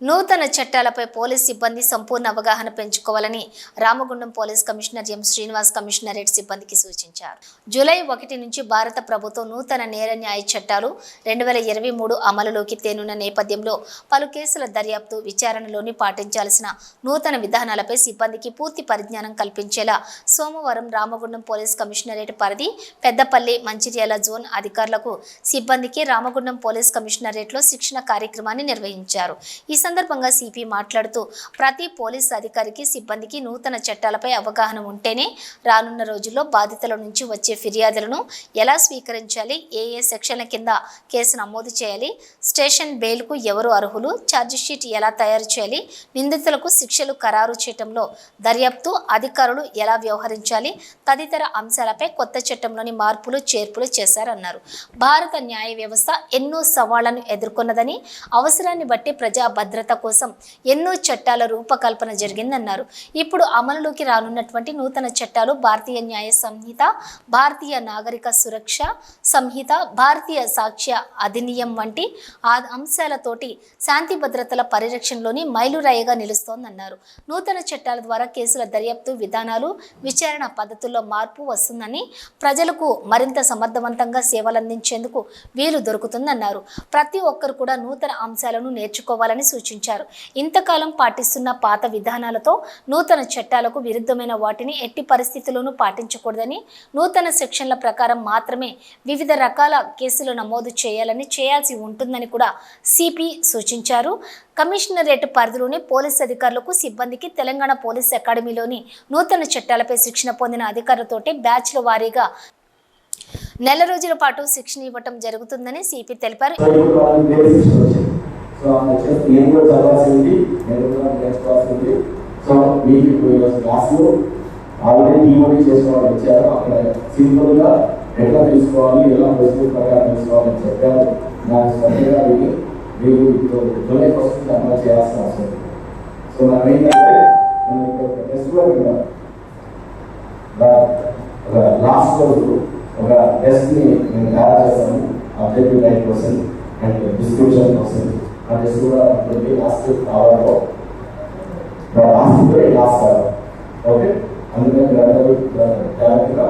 నూతన చట్టాలపై పోలీస్ సిబ్బంది సంపూర్ణ అవగాహన పెంచుకోవాలని Ramagundam police commissioner M Srinivas commissionerate సిబ్బందికి సూచించారు. జూలై ఒకటి నుంచి భారత ప్రభుత్వం నూతన నేర న్యాయ చట్టాలు రెండు వేల ఇరవై మూడు అమలులోకి తేనున్న నేపథ్యంలో పలు కేసుల దర్యాప్తు విచారణలోని పాటించాల్సిన నూతన విధానాలపై సిబ్బందికి పూర్తి పరిజ్ఞానం కల్పించేలా సోమవారం రామగుండం పోలీస్ కమిషనరేట్ పరిధి పెద్దపల్లి మంచిర్యాల జోన్ అధికారులకు సిబ్బందికి రామగుండం పోలీస్ కమిషనరేట్లో శిక్షణ కార్యక్రమాన్ని నిర్వహించారు. ఈ సందర్భంగా సిపి మాట్లాడుతూ ప్రతి పోలీస్ అధికారికి సిబ్బందికి నూతన చట్టాలపై అవగాహన ఉంటేనే రానున్న రోజుల్లో బాధితుల నుంచి వచ్చే ఫిర్యాదులను ఎలా స్వీకరించాలి ఏ ఏ సెక్షన్ల కింద కేసు నమోదు చేయాలి స్టేషన్ బెయిల్కు ఎవరు అర్హులు ఛార్జిషీట్ ఎలా తయారు చేయాలి నిందితులకు శిక్షలు ఖరారు చేయటంలో దర్యాప్తు అధికారులు ఎలా వ్యవహరించాలి తదితర అంశాలపై కొత్త చట్టంలోని మార్పులు చేర్పులు చేశారన్నారు. భారత న్యాయ వ్యవస్థ ఎన్నో సవాళ్ళను ఎదుర్కొన్నదని అవసరాన్ని బట్టి ప్రజా భద్రత భద్రత కోసం ఎన్నో చట్టాల రూపకల్పన జరిగిందన్నారు. ఇప్పుడు అమలులోకి రానున్నటువంటి నూతన చట్టాలు భారతీయ న్యాయ సంహిత భారతీయ నాగరిక సురక్ష సంహిత భారతీయ సాక్ష్య అధినియం వంటి ఆ అంశాలతోటి శాంతి భద్రతల పరిరక్షణలోని మైలురాయిగా నిలుస్తోందన్నారు. నూతన చట్టాల ద్వారా కేసుల దర్యాప్తు విధానాలు విచారణ పద్ధతుల్లో మార్పు వస్తుందని ప్రజలకు మరింత సమర్థవంతంగా సేవలందించేందుకు వీలు దొరుకుతుందన్నారు. ప్రతి ఒక్కరు కూడా నూతన అంశాలను నేర్చుకోవాలని సూచించారు ఇంతకాలం పాటిస్తున్న పాత విధానాలతో నూతన చట్టాలకు విరుద్ధమైన వాటిని ఎట్టి పరిస్థితుల్లోనూ పాటించకూడదని నూతన సెక్షన్ల ప్రకారం మాత్రమే వివిధ రకాల కేసులు నమోదు చేయాలని చేయాల్సి ఉంటుందని కూడా సిపి సూచించారు. కమిషనరేట్ పరిధిలోని పోలీస్ అధికారులకు సిబ్బందికి తెలంగాణ పోలీస్ అకాడమీలోని నూతన చట్టాలపై శిక్షణ పొందిన అధికారులతోటి బ్యాచ్ల వారీగా నెల రోజుల పాటు శిక్షణ ఇవ్వటం జరుగుతుందని సిపి తెలిపారు. సో నేను కూడా చదవాల్సింది నేను కూడా నేర్చుకోవాల్సింది. సో మీకు ఇప్పుడు ఈరోజు క్లాస్లో ఆల్రెడీ డిమోటీ చేసిన వాళ్ళు వచ్చారు అక్కడ సింపుల్గా ఎట్లా తీసుకోవాలి ఎలా ప్రొసీజర్ ప్రకారం తీసుకోవాలని చెప్పారు. దాని శ్రద్ధగా విని మీరు జూలై ఫస్ట్ అమలు చేయాల్సిన అవసరం. సో మనం ఏంటంటే మనం ఇక్కడ టెస్ట్ కూడా పెట్టాం లాస్ట్ రోజు ఒక టెస్ట్ని నేను తయారు చేస్తాను అబ్జెక్టివ్ టైప్ కోసం అండ్ డిస్క్రిప్షన్ కోసం అది టెస్ట్ కూడా ఉంటుంది లాస్ట్ అవర్లో లాస్ట్ లాస్ట్ ఓకే? అందుకని మీరందరూ జాగ్రత్తగా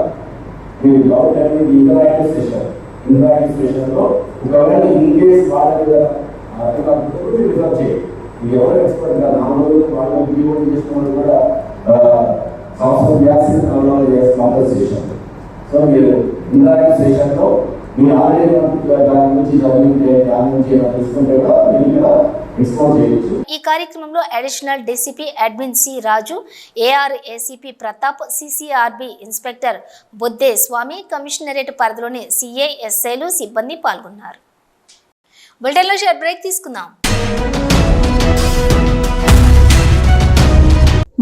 మీరు డౌట్ అనేది ఇంటరాక్టివ్ స్టేషన్ ఇంటరాక్టివ్ సెషన్లో ఒకవేళ ఇన్ కేస్ వాళ్ళ మీద అర్థం కాకపోతే మీరు రిఫర్ చేయండి. మీరు ఎవరు ఎక్స్పర్ట్ కాదు నాలుగు రోజులు వాళ్ళు డివోట్ చేసిన వాళ్ళు కూడా సంవత్సరం చేయాల్సిన నాలుగు చేయాల్సిన సో మీరు ఇంటరాక్టివ్ సెషన్లో మీరు ఆల్రెడీ దాని నుంచి చదివితే దాని నుంచి కూడా మీరు ఈ కార్యక్రమంలో additional DCP admin C Raju AR ACP Pratap CCRB inspector Bodde Swamy commissionerate పరిధిలోని సిఏ ఎస్ఐలు సిబ్బంది పాల్గొన్నారు. బులెటిన్లో షేర్ బ్రేక్ తీసుకుందాం.